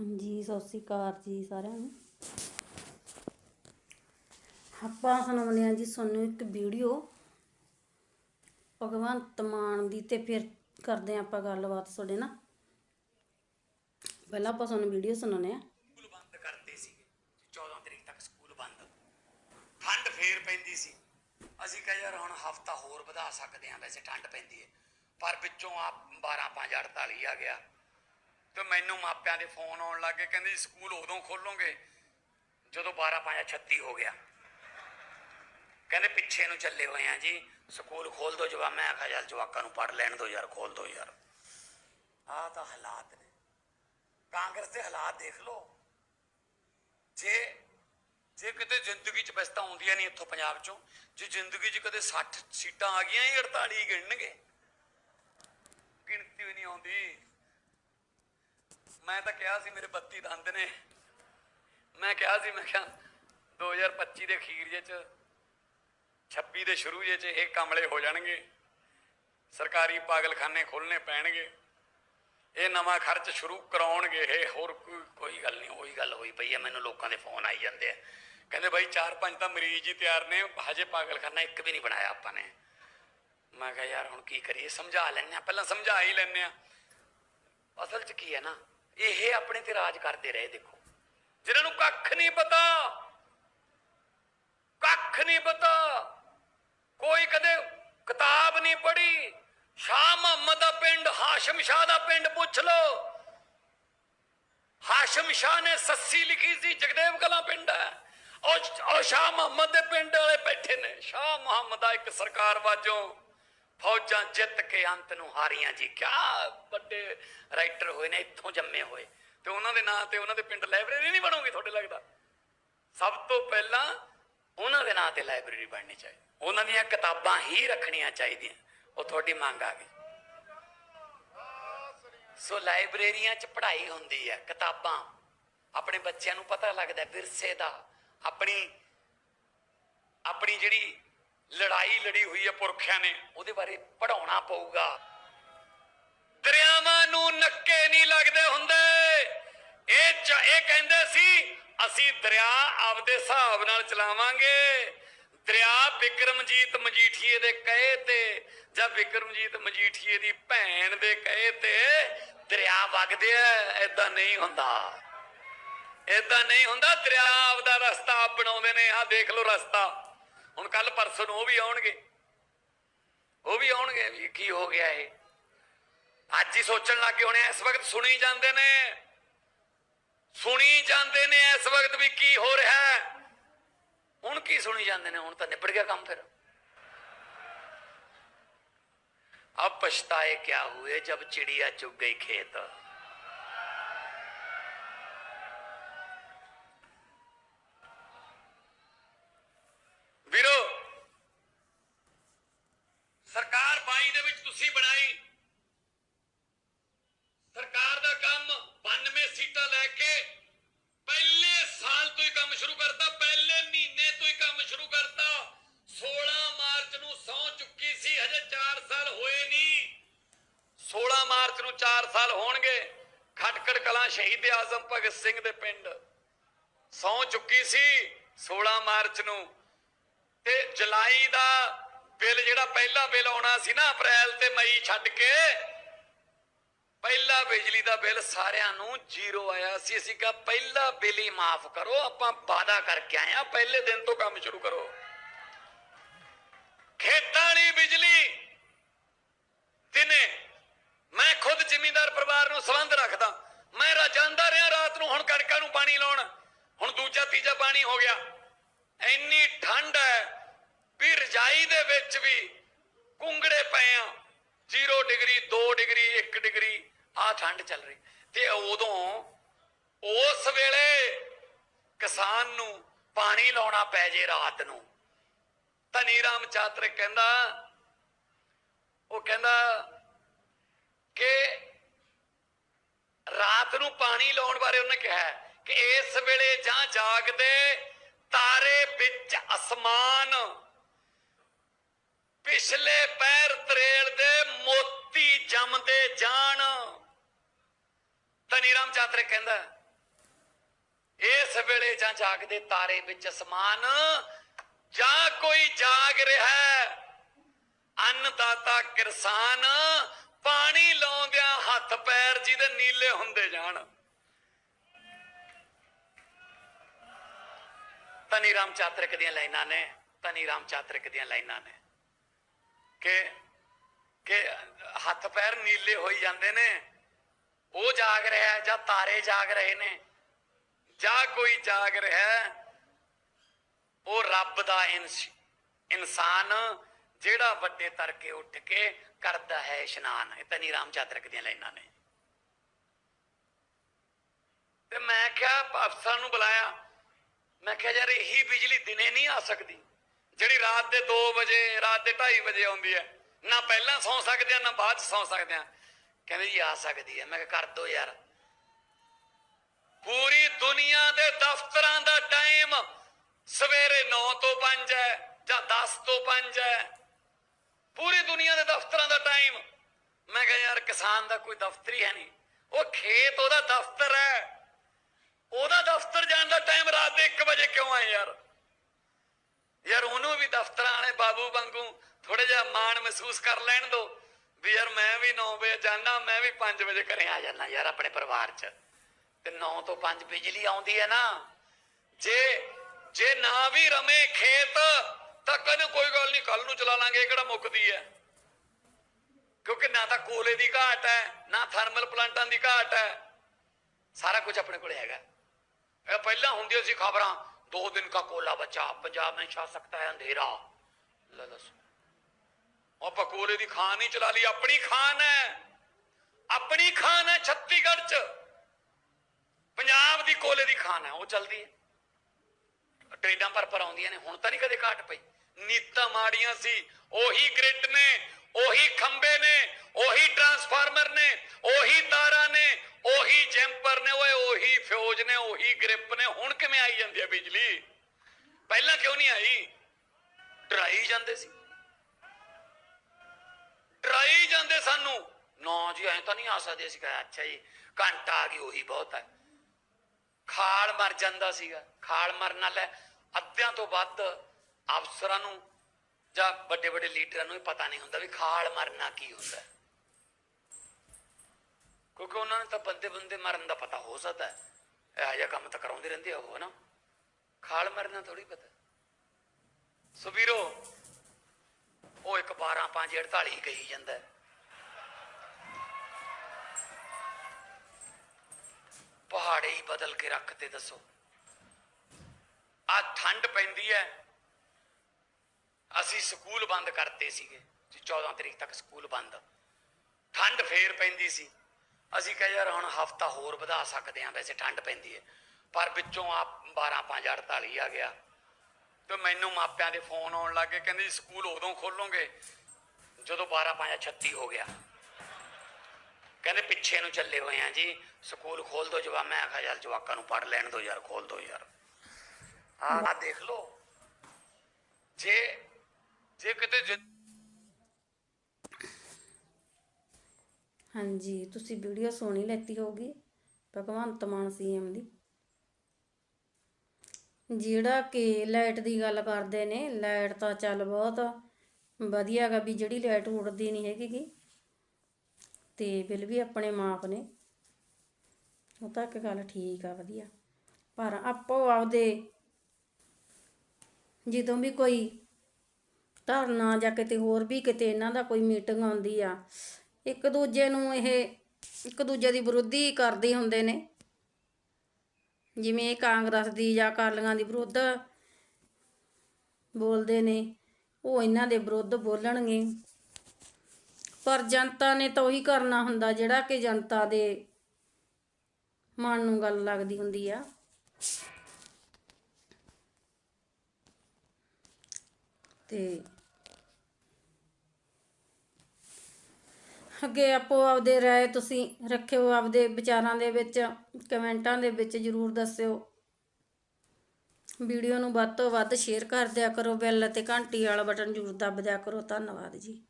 ਹਾਂਜੀ, ਸਤਿ ਸ਼੍ਰੀ ਅਕਾਲ ਜੀ ਸਾਰਿਆਂ ਨੂੰ। ਆਪਾਂ ਸੁਣਾਉਂਦੇ ਹਾਂ ਜੀ ਤੁਹਾਨੂੰ ਇੱਕ ਵੀਡੀਓ। ਭਗਵੰਤ ਮਾਨ ਦੀ ਤੇ ਫਿਰ ਕਰਦੇ ਹਾਂ ਆਪਾਂ ਗੱਲਬਾਤ ਤੁਹਾਡੇ ਨਾਲ। ਪਹਿਲਾਂ ਆਪਾਂ ਤੁਹਾਨੂੰ ਵੀਡੀਓ ਸੁਣਾਉਂਦੇ ਹਾਂ। ਸਕੂਲ ਬੰਦ ਕਰਤੇ ਸੀ 14 ਤਰੀਕ ਤੱਕ ਸਕੂਲ ਬੰਦ। ਠੰਡ ਫੇਰ ਪੈਂਦੀ ਸੀ। ਅਸੀਂ ਕਹੇ ਯਾਰ ਹੁਣ ਹਫਤਾ ਹੋਰ ਵਧਾ ਸਕਦੇ ਹਾਂ, ਵੈਸੇ ਠੰਡ ਪੈਂਦੀ ਹੈ। ਪਰ ਵਿੱਚੋਂ ਆ 12 5 48 ਆ ਗਿਆ। ਤੇ ਮੈਨੂੰ ਮਾਪਿਆਂ ਦੇ ਫੋਨ ਆਉਣ ਲੱਗੇ ਕਹਿੰਦੇ ਸਕੂਲ ਉਦੋਂ ਖੋਲੋਗੇ ਜਦੋਂ 12 5 36 ਹੋ ਗਿਆ। ਕਹਿੰਦੇ ਪਿੱਛੇ ਨੂੰ ਚੱਲੇ ਹੋਏ ਆ ਜੀ, ਸਕੂਲ ਖੋਲ ਦੋ ਜਵਾ ਮੈਂ ਆਖਿਆ ਚੱਲ ਜਵਾਕਾਂ ਨੂੰ ਪੜ ਲੈਣ ਦੋ ਯਾਰ, ਖੋਲ ਦੋ ਯਾਰ। ਆਹ ਤਾਂ ਹਾਲਾਤ ਨੇ। ਕਾਂਗਰਸ ਦੇ ਹਾਲਾਤ ਦੇਖ ਲਓ। ਜੇ ਜੇ ਕਿਤੇ ਜ਼ਿੰਦਗੀ 'ਚ ਬਸਤਾ ਆਉਂਦੀਆਂ ਨਹੀਂ ਇੱਥੋਂ ਪੰਜਾਬ 'ਚੋਂ, ਜੇ ਜ਼ਿੰਦਗੀ 'ਚ ਕਦੇ 60 ਸੀਟਾਂ ਆ ਗਈਆਂ, ਇਹ 48 ਗਿਣਨਗੇ। ਗਿਣਤੀ ਵੀ ਨਹੀਂ ਆਉਂਦੀ। ਮੈਂ ਤਾਂ ਕਿਹਾ ਸੀ ਮੇਰੇ 32 ਦੰਦ ਨੇ। ਮੈਂ ਕਿਹਾ ਸੀ, ਮੈਂ ਕਿਹਾ 2025 ਦੇ ਅਖੀਰ ਜੇ 'ਚ 26 ਦੇ ਸ਼ੁਰੂ ਜੇ 'ਚ ਇਹ ਕਮਲੇ ਹੋ ਜਾਣਗੇ। ਸਰਕਾਰੀ ਪਾਗਲਖਾਨੇ ਖੋਲਣੇ ਪੈਣਗੇ। ਇਹ ਨਵਾਂ ਖਰਚ ਸ਼ੁਰੂ ਕਰਾਉਣਗੇ। ਇਹ ਹੋਰ ਕੋਈ ਗੱਲ ਨਹੀਂ, ਉਹੀ ਗੱਲ ਹੋਈ ਪਈ ਹੈ। ਮੈਨੂੰ ਲੋਕਾਂ ਦੇ ਫੋਨ ਆਈ ਜਾਂਦੇ ਆ। ਕਹਿੰਦੇ ਬਾਈ ਚਾਰ ਪੰਜ ਤਾਂ ਮਰੀਜ਼ ਹੀ ਤਿਆਰ ਨੇ, ਹਜੇ ਪਾਗਲਖਾਨਾ ਇੱਕ ਵੀ ਨਹੀਂ ਬਣਾਇਆ ਆਪਾਂ ਨੇ। ਮੈਂ ਕਿਹਾ ਯਾਰ ਹੁਣ ਕੀ ਕਰੀਏ, ਸਮਝਾ ਲੈਣੇ ਆ ਪਹਿਲਾਂ ਸਮਝਾ ਹੀ ਲੈਣੇ ਆ ਅਸਲ 'ਚ ਕੀ ਹੈ ਨਾ ਇਹ ਆਪਣੇ ਤੇ ਰਾਜ ਕਰਦੇ ਰਹੇ, ਦੇਖੋ। ਜਿਨ੍ਹਾਂ ਨੂੰ ਕੱਖ ਨਹੀਂ ਪਤਾ, ਕੱਖ ਨਹੀਂ ਪਤਾ, ਕੋਈ ਕਦੇ ਕਿਤਾਬ ਨਹੀਂ ਪੜ੍ਹੀ, ਸ਼ਾਹ ਮੁਹੰਮਦ ਦਾ ਪਿੰਡ, ਹਾਸ਼ਮ ਸ਼ਾਹ ਦਾ ਪਿੰਡ ਪੁੱਛ ਲਓ। ਹਾਸ਼ਮ ਸ਼ਾਹ ਨੇ ਸੱਸੀ ਲਿਖੀ ਸੀ, ਜਗਦੇਵ ਕਲਾਂ ਪਿੰਡ ਹੈ। ਉਹ ਉਹ ਸ਼ਾਹ ਮੁਹੰਮਦ ਦੇ ਪਿੰਡ ਵਾਲੇ ਬੈਠੇ ਨੇ। ਸ਼ਾਹ ਮੁਹੰਮਦ ਦਾ ਇੱਕ ਸਰਕਾਰ ਵਾਜੋਂ ਫੌਜਾਂ ਜਿੱਤ ਕੇ ਅੰਤ ਨੂੰ ਹਾਰੀਆਂ ਜੀ। ਕਿਆ ਵੱਡੇ ਰਾਈਟਰ ਹੋਏ ਨੇ, ਇੱਥੋਂ ਜੰਮੇ ਹੋਏ। ਤੇ ਉਹਨਾਂ ਦੇ ਨਾਂ ਤੇ ਉਹਨਾਂ ਦੇ ਪਿੰਡ ਲਾਇਬ੍ਰੇਰੀ ਨਹੀਂ ਬਣੂਗੀ ਤੁਹਾਡੇ ਲੱਗਦਾ? ਸਭ ਤੋਂ ਪਹਿਲਾਂ ਉਹਨਾਂ ਦੇ ਨਾਂ ਤੇ ਲਾਇਬ੍ਰੇਰੀ ਬਣਨੀ ਚਾਹੀਦੀ। ਉਹਨਾਂ ਦੀਆਂ ਕਿਤਾਬਾਂ ਹੀ ਰੱਖਣੀਆਂ ਚਾਹੀਦੀਆਂ। ਉਹ ਤੁਹਾਡੀ ਮੰਗ ਆ ਗਈ। ਸੋ ਲਾਇਬ੍ਰੇਰੀਆਂ 'ਚ ਪੜ੍ਹਾਈ ਹੁੰਦੀ ਹੈ, ਕਿਤਾਬਾਂ। ਆਪਣੇ ਬੱਚਿਆਂ ਨੂੰ ਪਤਾ ਲੱਗਦਾ ਵਿਰਸੇ ਦਾ। ਆਪਣੀ ਆਪਣੀ ਜਿਹੜੀ ਲੜਾਈ ਲੜੀ ਹੋਈ ਹੈ ਪੁਰਖਿਆਂ ਨੇ, ਉਹਦੇ ਬਾਰੇ ਪੜਾਉਣਾ ਪਊਗਾ। ਦਰਿਆਵਾਂ ਨੂੰ ਨੱਕੇ ਨਹੀਂ ਲੱਗਦੇ ਹੁੰਦੇ। ਇਹ ਇਹ ਕਹਿੰਦੇ ਸੀ, ਅਸੀਂ ਦਰਿਆ ਆਪਦੇ ਹਿਸਾਬ ਨਾਲ ਚਲਾਵਾਂਗੇ। ਦਰਿਆ ਬਿਕਰਮਜੀਤ ਮਜੀਠੀਏ ਦੇ ਕਹੇ ਤੇ, ਜਾਂ ਬਿਕਰਮਜੀਤ ਮਜੀਠੀਏ ਦੀ ਭੈਣ ਦੇ ਕਹੇ ਤੇ, ਦਰਿਆ ਵਗਦੇ ਆ ਐਦਾਂ ਨਹੀਂ ਹੁੰਦਾ। ਐਦਾਂ ਨਹੀਂ ਹੁੰਦਾ, ਦਰਿਆ ਆਪਦਾ ਰਸਤਾ ਆਪ ਬਣਾਉਂਦੇ ਨੇ। ਆਹ ਦੇਖ ਲਓ ਰਸਤਾ। ਹੁਣ ਕੱਲ ਪਰਸੋਂ ਨੂੰ ਉਹ ਵੀ ਆਉਣਗੇ ਉਹ ਵੀ ਆਉਣਗੇ ਵੀ ਕੀ ਹੋ ਗਿਆ ਇਹ ਅੱਜ ਹੀ ਸੋਚਣ ਲੱਗੇ ਹੋਣੇ ਇਸ ਵਕਤ ਸੁਣੀ ਜਾਂਦੇ ਨੇ ਸੁਣੀ ਜਾਂਦੇ ਨੇ ਇਸ ਵਕਤ ਵੀ ਕੀ ਹੋ ਰਿਹਾ ਹੈ ਹੁਣ ਕੀ ਸੁਣੀ ਜਾਂਦੇ ਨੇ ਹੁਣ ਤਾਂ ਨਿਬੜ ਗਿਆ ਕੰਮ ਫਿਰ अब पछताए क्या हुए जब चिड़िया चुग गई खेत ਤੁਸੀਂ ਬਣਾਈ। ਸਰਕਾਰ ਦਾ ਕੰਮ 92 ਸੀਟਾਂ ਲੈ ਕੇ ਪਹਿਲੇ ਸਾਲ ਤੋਂ ਹੀ ਕੰਮ ਸ਼ੁਰੂ ਕਰਤਾ, ਪਹਿਲੇ ਮਹੀਨੇ ਤੋਂ ਹੀ ਕੰਮ ਸ਼ੁਰੂ ਕਰਤਾ। 16 ਮਾਰਚ ਨੂੰ ਸੌ ਚੁੱਕੀ ਸੀ, ਹਜੇ 4 ਸਾਲ ਹੋਏ ਨਹੀਂ। 16 ਮਾਰਚ ਨੂੰ 4 ਸਾਲ ਹੋਣਗੇ, ਖਟਕੜ ਕਲਾਂ ਸ਼ਹੀਦ ਆਜ਼ਮ ਭਗਤ ਸਿੰਘ ਦੇ ਪਿੰਡ। ਸੌ ਚੁੱਕੀ ਸੀ 16 ਮਾਰਚ ਨੂੰ। ਤੇ ਜੁਲਾਈ ਦਾ ਬਿੱਲ ਜਿਹੜਾ ਪਹਿਲਾ ਬਿੱਲ ਆਉਣਾ ਸੀ ਨਾ ਅਪ੍ਰੈਲ ਤੇ ਮਈ ਛੱਡ ਕੇ, ਪਹਿਲਾ ਬਿਜਲੀ ਦਾ ਬਿੱਲ ਸਾਰਿਆਂ ਨੂੰ ਜ਼ੀਰੋ ਆਇਆ ਸੀ। ਅਸੀਂ ਕਿਹਾ ਪਹਿਲਾ ਬਿੱਲ ਹੀ ਮਾਫ ਕਰੋ, ਆਪਾਂ ਵਾਅਦਾ ਕਰਕੇ ਆਏ ਆ ਪਹਿਲੇ ਦਿਨ ਤੋਂ ਕੰਮ ਸ਼ੁਰੂ ਕਰੋ। ਖੇਤਾਂ ਵਾਲੀ ਬਿਜਲੀ ਦਿਨੇ ਮੈਂ ਖੁਦ ਜ਼ਿਮੀਂਦਾਰ ਪਰਿਵਾਰ ਨੂੰ ਸੰਬੰਧ ਰੱਖਦਾ। ਮੈਂ ਰਾ ਜਾਂਦਾ ਰਿਹਾ ਰਾਤ ਨੂੰ, ਹੁਣ ਕਣਕਾਂ ਨੂੰ ਪਾਣੀ ਲਾਉਣ। ਹੁਣ ਦੂਜਾ ਤੀਜਾ ਪਾਣੀ ਹੋ ਗਿਆ। ਇੰਨੀ ਠੰਡ ਹੈ ਵੀ ਰਜਾਈ ਦੇ ਵਿੱਚ ਵੀ ਕੁੰਗੜੇ ਪਏ ਆ। 0 ਡਿਗਰੀ 2 ਡਿਗਰੀ 1 ਡਿਗਰੀ, ਆ ਠੰਡ ਚੱਲ ਰਹੀ। ਤੇ ਉਦੋਂ ਉਸ ਵੇਲੇ ਕਿਸਾਨ ਨੂੰ ਪਾਣੀ ਲਾਉਣਾ ਪੈ ਜੇ ਰਾਤ ਨੂੰ। ਧਨੀ ਰਾਮ ਚਾਤਰ ਕਹਿੰਦਾ, ਉਹ ਕਹਿੰਦਾ ਕਿ ਰਾਤ ਨੂੰ ਪਾਣੀ ਲਾਉਣ ਬਾਰੇ ਉਹਨੇ ਕਿਹਾ ਕਿ ਇਸ ਵੇਲੇ ਜਾਂ ਜਾਗਦੇ ਤਾਰੇ ਵਿੱਚ ਅਸਮਾਨ ਪਿਛਲੇ ਪੈਰ ਤਰੇਲ ਦੇ ਮੋਤੀ ਜੰਮਦੇ ਜਾਣ। ਧਨੀ ਰਾਮ ਚਾਤਰੇ ਕਹਿੰਦਾ, ਇਸ ਵੇਲੇ ਜਾਂ ਜਾਗਦੇ ਤਾਰੇ ਵਿੱਚ ਅਸਮਾਨ, ਜਾਂ ਕੋਈ ਜਾਗ ਰਿਹਾ ਹੈ। ਅੰਨਦਾਤਾ ਕਿਰਸਾਨ, ਪਾਣੀ ਲਾਉਂਦਿਆਂ ਹੱਥ ਪੈਰ ਜਿਹਦੇ ਨੀਲੇ ਹੁੰਦੇ ਜਾਣ। ਤਨੀ ਰਾਮ ਚਾਤਰਕ ਦੀਆਂ ਲਾਈਨਾਂ ਨੇ ਤਨੀ ਰਾਮ ਚਾਤਰਕ ਦੀਆਂ ਲਾਈਨਾਂ ਨੇ। ਕਿ ਕਿ ਹੱਥ ਪੈਰ ਨੀਲੇ ਹੋਈ ਜਾਂਦੇ ਨੇ। ਉਹ ਜਾਗ ਰਿਹਾ ਜਾਂ ਤਾਰੇ ਜਾਗ ਰਹੇ ਨੇ। ਜਾਂ ਕੋਈ ਜਾਗ ਰਿਹਾ ਉਹ ਰੱਬ ਦਾ ਇਨਸ- ਇਨਸਾਨ ਜਿਹੜਾ ਵੱਡੇ ਤਰਕੇ ਉੱਠ ਕੇ ਕਰਦਾ ਹੈ ਇਸ਼ਨਾਨ। ਇਹ ਤਨੀ ਰਾਮ ਚਾਤਰਿਕ ਦੀਆਂ ਲਾਈਨਾਂ ਨੇ। ਤੇ ਮੈਂ ਕਿਹਾ ਅਫਸਰ ਨੂੰ ਬੁਲਾਇਆ। ਮੈਂ ਕਿਹਾ ਯਾਰ ਇਹੀ ਬਿਜਲੀ ਦਿਨੇ ਨਹੀਂ ਆ ਸਕਦੀ। ਜਿਹੜੀ ਰਾਤ ਦੇ 2 ਵਜੇ, ਰਾਤ ਦੇ 2:30 ਵਜੇ ਆਉਂਦੀ ਹੈ, ਨਾ ਪਹਿਲਾਂ ਸੌਂ ਸਕਦੇ ਆ, ਨਾ ਬਾਅਦ ਚ ਸੌਂ ਸਕਦੇ ਆ। ਕਹਿੰਦੇ ਜੀ ਆ ਸਕਦੀ ਹੈ। ਮੈਂ ਕਿਹਾ, ਕਰ ਦੋ ਯਾਰ। ਪੂਰੀ ਦੁਨੀਆ ਦੇ ਦਫ਼ਤਰਾਂ ਦਾ ਟਾਈਮ ਸਵੇਰੇ 9 ਤੋਂ 5 ਹੈ, ਜਾਂ 10 ਤੋਂ 5 ਹੈ। ਪੂਰੀ ਦੁਨੀਆ ਦੇ ਦਫ਼ਤਰਾਂ ਦਾ ਟਾਈਮ। ਮੈਂ ਕਿਹਾ, ਯਾਰ, ਕਿਸਾਨ ਦਾ ਕੋਈ ਦਫ਼ਤਰ ਹੀ ਹੈ ਨਹੀਂ। ਉਹ ਖੇਤ, ਉਹਦਾ ਦਫ਼ਤਰ ਹੈ। ਉਹਦਾ ਦਫ਼ਤਰ ਜਾਣ ਦਾ ਟਾਈਮ ਰਾਤ ਦੇ 1 ਵਜੇ ਕਿਉਂ ਆਏ ਯਾਰ? ਯਾਰ ਉਹਨੂੰ ਵੀ ਦਫ਼ਤਰਾਂ ਵਾਲੇ ਬਾਬੂ ਵਾਂਗੂ ਥੋੜਾ ਜਿਹਾ ਮਾਣ ਮਹਿਸੂਸ ਕਰ ਲੈਣ ਦੋ ਵੀ ਯਾਰ ਮੈਂ ਵੀ 9 ਵਜੇ ਜਾਣਾ ਮੈਂ ਵੀ 5 ਵਜੇ ਘਰੇ ਆ ਜਾਣਾ ਯਾਰ ਆਪਣੇ ਪਰਿਵਾਰ 'ਚ। ਤੇ 9 ਤੋਂ 5 ਬਿਜਲੀ ਆਉਂਦੀ ਹੈ ਨਾ। ਜੇ ਜੇ ਨਾ ਵੀ ਰਮੇ ਖੇਤ, ਤਾਂ ਕਹਿੰਦੇ ਕੋਈ ਗੱਲ ਨਹੀਂ ਕੱਲ ਨੂੰ ਚਲਾ ਲਾਂਗੇ, ਇਹ ਕਿਹੜਾ ਮੁੱਕਦੀ ਹੈ? ਕਿਉਂਕਿ ਨਾ ਤਾਂ ਕੋਲੇ ਦੀ ਘਾਟ ਹੈ, ਨਾ ਥਰਮਲ ਪਲਾਂਟਾਂ ਦੀ ਘਾਟ ਹੈ। ਸਾਰਾ ਕੁਝ ਆਪਣੇ ਕੋਲ ਹੈਗਾ। ਇਹ ਪਹਿਲਾਂ ਹੁੰਦੀਆਂ ਸੀ ਖਬਰਾਂ ਦੋ ਦਿਨ ਦਾ ਕੋਲਾ ਬਚਾ, ਪੰਜਾਬ में ਛਾ ਸਕਤਾ ਹੈ ਅੰਧੇਰਾ। ਲੈ ਦੱਸ। ਆਪਾਂ ਕੋਲੇ ਦੀ ਖਾਨ ਨਹੀਂ ਚਲਾ ਲਈ, ਆਪਣੀ ਖਾਨ ਹੈ। ਆਪਣੀ ਖਾਨ ਹੈ ਛੱਤੀਗੜ੍ਹ ਚ। ਪੰਜਾਬ ਦੀ ਕੋਲੇ ਦੀ ਖਾਨ ਹੈ, ਉਹ ਚੱਲਦੀ ਹੈ। ਟ੍ਰੇਨਾਂ ਪਰ ਪਰ ਆਉਂਦੀਆਂ ਨੇ, ਹੁਣ ਤਾਂ ਨਹੀਂ ਕਦੇ ਘਾਟ ਪਈ। ਨੀਤਾਂ ਮਾੜੀਆਂ ਸੀ, ਉਹੀ ਗ੍ਰਿਡ ਨੇ, ਉਹੀ ਖੰਬੇ ਨੇ ਉਹੀ ਟਰਾਂਸਫਾਰਮਰ ਨੇ, ਉਹੀ ਤਾਰਾਂ ਨੇ, ਉਹੀ ਜੈਂਪਰ ਨੇ, ਓਏ ਉਹੀ ਫਿਊਜ਼ ਨੇ, ਉਹੀ ਗ੍ਰਿਪ ਨੇ। ਹੁਣ ਕਿਵੇਂ ਆਈ ਜਾਂਦੀ ਹੈ ਬਿਜਲੀ? ਪਹਿਲਾਂ ਕਿਉਂ ਨਹੀਂ ਆਈ? ਡਰਾਈ ਜਾਂਦੇ ਸੀ। ਡਰਾਈ ਜਾਂਦੇ ਸਾਨੂੰ। ਨਾ ਜੀ, ਐਂ ਤਾਂ ਨਹੀਂ ਆ ਸਕਦੇ। ਸੀ ਕਿਹਾ, ਅੱਛਾ ਜੀ, ਘੰਟਾ ਆ ਗਈ, ਉਹੀ ਬਹੁਤ ਹੈ ਖਾਲ ਮਰ ਜਾਂਦਾ ਸੀਗਾ। ਖਾਲ ਮਰਨ ਨਾਲ ਅੱਧਿਆਂ ਤੋਂ ਵੱਧ ਅਫਸਰਾਂ ਨੂੰ ਜਾਂ ਵੱਡੇ ਵੱਡੇ ਲੀਡਰਾਂ ਨੂੰ ਇਹ ਪਤਾ ਨਹੀਂ ਹੁੰਦਾ ਵੀ ਖਾਲ ਮਰਨਾ ਕੀ ਹੁੰਦਾ। ਕਿਉਂਕਿ ਉਹਨਾਂ ਨੂੰ ਤਾਂ ਬੰਦੇ ਬੰਦੇ ਮਰਨ ਦਾ ਪਤਾ ਹੋ ਸਕਦਾ ਹੈ। ਇਹੋ ਜਿਹਾ ਕੰਮ ਤਾਂ ਕਰਾਉਂਦੇ ਰਹਿੰਦੇ ਆ ਉਹ ਨਾ ਖਾਲ ਮਰਨਾ ਥੋੜੀ ਪਤਾ। ਸੋ ਵੀਰੋ, ਉਹ ਇੱਕ 12 5 48 ਕਹੀ ਜਾਂਦਾ ਹੈ। ਪਹਾੜੇ ਹੀ ਬਦਲ ਕੇ ਰੱਖਤੇ ਦੱਸੋ। ਆ ਠੰਡ ਪੈਂਦੀ ਹੈ। ਅਸੀਂ ਸਕੂਲ ਬੰਦ ਕਰਤੇ ਸੀਗੇ। ਜੀ 14 ਤਰੀਕ ਤੱਕ ਸਕੂਲ ਬੰਦ। ਠੰਡ ਫੇਰ ਪੈਂਦੀ ਸੀ। ਅਸੀਂ ਕਹੇ ਯਾਰ ਹੁਣ ਹਫਤਾ ਹੋਰ ਵਧਾ ਸਕਦੇ ਹਾਂ, ਵੈਸੇ ਠੰਡ ਪੈਂਦੀ ਹੈ। ਪਰ ਵਿੱਚੋਂ ਆ 12 5 48 ਆ ਗਿਆ। ਤੇ ਮੈਨੂੰ ਮਾਪਿਆਂ ਦੇ ਫੋਨ ਆਉਣ ਲੱਗੇ ਕਹਿੰਦੇ ਸਕੂਲ ਉਦੋਂ ਖੋਲੋਗੇ, ਜਦੋਂ 12 5 36 ਹੋ ਗਿਆ। ਕਹਿੰਦੇ ਪਿੱਛੇ ਨੂੰ ਚੱਲੇ ਹੋਏ ਆ ਜੀ, ਸਕੂਲ ਖੋਲ ਦੋ ਜਵਾ ਮੈਂ ਆਖਿਆ ਯਾਰ ਜਵਾਕਾਂ ਨੂੰ ਪੜ ਲੈਣ ਦੋ ਯਾਰ, ਖੋਲ ਦੋ ਯਾਰ। ਆ ਦੇਖ ਲਓ। ਜੇ ਜੇ ਕਿਤੇ ਹਾਂਜੀ, ਤੁਸੀਂ ਵੀਡੀਓ ਸੋਹਣੀ ਲੈਤੀ ਹੋਊਗੀ, ਭਗਵੰਤ ਮਾਨ ਸੀਐਮ ਦੀ। ਜਿਹੜਾ ਕਿ ਲਾਈਟ ਦੀ ਗੱਲ ਕਰਦੇ ਨੇ, ਲਾਈਟ ਤਾਂ ਚੱਲ ਬਹੁਤ ਵਧੀਆ ਗਾ ਵੀ ਜਿਹੜੀ ਲਾਈਟ ਉੜਦੀ ਨਹੀਂ ਹੈਗੀ ਗੀ, ਤੇ ਬਿੱਲ ਵੀ ਆਪਣੇ ਮਾਪ ਨੇ। ਉਹ ਤਾਂ ਇੱਕ ਗੱਲ ਠੀਕ ਆ ਵਧੀਆ। ਪਰ ਆਪੋ ਆਪਦੇ ਜਦੋਂ ਵੀ ਕੋਈ ਧਰਨਾ ਜਾਂ ਕਿਤੇ ਹੋਰ ਵੀ ਕਿਤੇ ਇਹਨਾਂ ਦਾ ਕੋਈ ਮੀਟਿੰਗ ਆਉਂਦੀ ਆ ਇੱਕ ਦੂਜੇ ਨੂੰ ਇਹ ਇੱਕ ਦੂਜੇ ਦੀ ਵਿਰੋਧੀ ਕਰਦੇ ਹੁੰਦੇ ਨੇ। ਜਿਵੇਂ ਇਹ ਕਾਂਗਰਸ ਦੀ ਜਾਂ ਅਕਾਲੀਆਂ ਦੀ ਵਿਰੁੱਧ ਬੋਲਦੇ ਨੇ, ਉਹ ਇਹਨਾਂ ਦੇ ਵਿਰੁੱਧ ਬੋਲਣਗੇ। ਪਰ ਜਨਤਾ ਨੇ ਤਾਂ ਉਹੀ ਕਰਨਾ ਹੁੰਦਾ ਜਿਹੜਾ ਕਿ ਜਨਤਾ ਦੇ ਮਨ ਨੂੰ ਗੱਲ ਲੱਗਦੀ ਹੁੰਦੀ ਆ। ਤੇ ਅੱਗੇ ਆਪੋ ਆਪਦੇ ਰਾਏ ਤੁਸੀਂ ਰੱਖਿਓ, ਆਪਦੇ ਵਿਚਾਰਾਂ ਦੇ ਵਿੱਚ, ਕਮੈਂਟਾਂ ਦੇ ਵਿੱਚ ਜਰੂਰ ਦੱਸਿਓ। ਵੀਡੀਓ ਨੂੰ ਵੱਧ ਤੋਂ ਵੱਧ ਸ਼ੇਅਰ ਕਰ ਦਿਆ ਕਰੋ ਬੈਲ ਅਤੇ ਘੰਟੀ ਵਾਲਾ ਬਟਨ ਜਰੂਰ ਦੱਬ ਦਿਆ ਕਰੋ। ਧੰਨਵਾਦ ਜੀ।